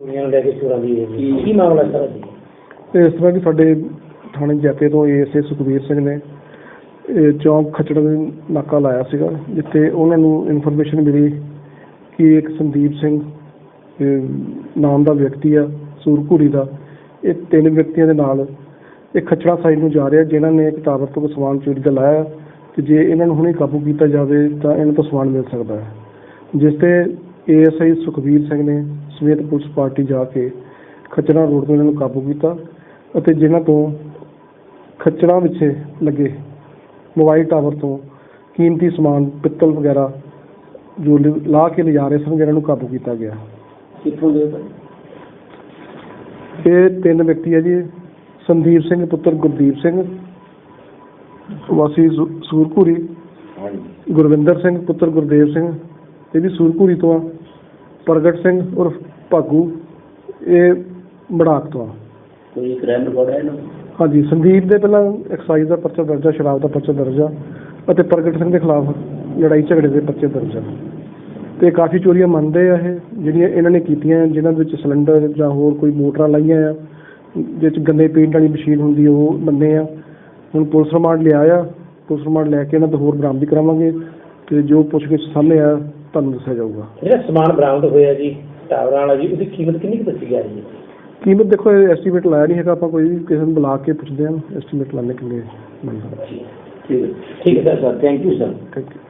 ਕੁੜੀਆਂ ਨੂੰ ਲੈ ਕੇ ਚੋਰਾਂ ਦੀ ਇਹ ਜੀ ਕੀ ਮਾਮਲਾ ਸਾਰਾ ਜੀ ਤੇ ਇਸ ਤਰ੍ਹਾਂ ਕਿ ਸਾਡੇ ਥਾਣੇ ਜੈਤੇ ਤੋਂ ਏਐਸਏ ਸੁਖਵੀਰ ਸਿੰਘ ਨੇ ਇਹ ਚੌਂਕ ਖਚੜ ਦੇ ਨਾਕਾ ਲਾਇਆ ਸੀਗਾ, ਜਿੱਥੇ ਉਹਨਾਂ ਨੂੰ ਇਨਫੋਰਮੇਸ਼ਨ ਮਿਲੀ ਕਿ ਇੱਕ ਸੰਦੀਪ ਸਿੰਘ ਇਹ ਨਾਮ ਦਾ ਵਿਅਕਤੀ ਆ ਸੂਰਪੁਰੀ ਦਾ। ਇਹ ਤਿੰਨ ਵਿਅਕਤੀਆਂ ਦੇ ਨਾਲ ਇਹ ਖਚੜਾ ਸਾਈਡ ਨੂੰ ਜਾ ਰਿਹਾ, ਜਿਨ੍ਹਾਂ ਨੇ ਇੱਕ ਟਾਵਰ ਤੋਂ ਸਮਾਨ ਚੋਰੀ ਦਾ ਲਾਇਆ ਤੇ ਜੇ ਇਹਨਾਂ ਨੂੰ ਹੁਣੇ ਕਾਬੂ ਕੀਤਾ ਜਾਵੇ ਤਾਂ ਇਹਨਾਂ ਤੋਂ ਸਮਾਨ ਮਿਲ ਸਕਦਾ ਹੈ। ਜਿਸ ਤੇ ਏਐਸਆਈ ਸੁਖਵੀਰ ਸਿੰਘ ਨੇ ਸਮੇਤ ਪੁਲਿਸ ਪਾਰਟੀ ਜਾ ਕੇ ਖਚੜਾ ਰੋਡ ਤੋਂ ਇਹਨਾਂ ਨੂੰ ਕਾਬੂ ਕੀਤਾ ਅਤੇ ਜਿਨ੍ਹਾਂ ਤੋਂ ਖੱਚਰਾਂ ਵਿੱਚ ਲੱਗੇ ਮੋਬਾਈਲ ਟਾਵਰ ਤੋਂ ਕੀਮਤੀ ਸਮਾਨ ਪਿੱਤਲ ਵਗੈਰਾ ਜੋ ਲਿ- ਕੇ ਲਿਜਾ ਰਹੇ ਸਨ ਜਿਹਨਾਂ ਨੂੰ ਕਾਬੂ ਕੀਤਾ ਗਿਆ। ਕਿੱਥੋਂ ਦੇ ਇਹ ਤਿੰਨ ਵਿਅਕਤੀ ਹੈ ਜੀ। ਸੰਦੀਪ ਸਿੰਘ ਪੁੱਤਰ ਗੁਰਦੀਪ ਸਿੰਘ ਵਾਸੀ ਸੂਰਪੁਰੀ ਗੁਰਵਿੰਦਰ ਸਿੰਘ ਪੁੱਤਰ ਗੁਰਦੇਵ ਸਿੰਘ। ਇਹ ਵੀ ਸੂਰਪੁਰੀ ਤੋਂ ਆ। ਪ੍ਰਗਟ ਸਿੰਘ ਉਰਫ ਭਾਗੂ ਇਹ ਬੜਾਕ ਤੋਂ ਆ। ਕੋਈ ਕ੍ਰਾਈਮ ਰਿਕਾਰਡ ਹੈ ਨਾ ਹਾਂਜੀ ਸੰਦੀਪ ਦੇ ਪਹਿਲਾਂ ਐਕਸਾਈਜ਼ ਦਾ ਪਰਚਾ ਦਰਜ ਆ ਸ਼ਰਾਬ ਦਾ ਪਰਚਾ ਦਰਜ ਆ ਅਤੇ ਪ੍ਰਗਟ ਸਿੰਘ ਦੇ ਖਿਲਾਫ ਲੜਾਈ ਝਗੜੇ ਦੇ ਪਰਚੇ ਦਰਜ ਆ। ਤੇ ਕਾਫੀ ਚੋਰੀਆਂ ਮੰਨਦੇ ਆ ਇਹ ਜਿਹੜੀਆਂ ਇਹਨਾਂ ਨੇ ਕੀਤੀਆਂ ਜਿਨ੍ਹਾਂ ਦੇ ਵਿੱਚ ਸਿਲੰਡਰ ਜਾਂ ਹੋਰ ਕੋਈ ਮੋਟਰਾਂ ਲਾਈਆਂ ਆ ਜਿਸ 'ਚ ਗੰਦੇ ਪੇਂਟ ਵਾਲੀ ਮਸ਼ੀਨ ਹੁੰਦੀ ਉਹ ਮੰਨੇ ਆ। ਹੁਣ ਪੁਲਿਸ ਰਿਮਾਂਡ ਲਿਆ ਆ ਪੁਲਿਸ ਰਿਮਾਂਡ ਲੈ ਕੇ ਇਹਨਾਂ ਤੋਂ ਹੋਰ ਬਰਾਮਦੀ ਕਰਾਵਾਂਗੇ ਤੇ ਜੋ ਪੁੱਛਗਿੱਛ ਸਾਹਮਣੇ ਆ ਤੁਹਾਨੂੰ ਦੱਸਿਆ ਜਾਊਗਾ। ਜਿਹੜਾ ਸਮਾਨ ਬਰਾਮਦ ਹੋਇਆ ਜੀ ਟਾਵਰਾਂ ਵਾਲਾ ਜੀ ਉਹਦੀ ਕੀਮਤ ਕਿੰਨੀ ਕੁ ਦੱਸੀ ਜਾ ਰਹੀ ਹੈ? ਕੀਮਤ ਦੇਖੋ ਐਸਟੀਮੇਟ ਲਾਇਆ ਨਹੀਂ ਹੈਗਾ ਆਪਾਂ ਕੋਈ ਵੀ ਕਿਸੇ ਨੂੰ ਬੁਲਾ ਕੇ ਪੁੱਛਦੇ ਹਾਂ ਐਸਟੀਮੇਟ ਲਾਣੇ ਕਿੰਨੇ ਬਣਦਾ ਠੀਕ ਹੈ। ਠੀਕ ਹੈ sir thank you sir thank you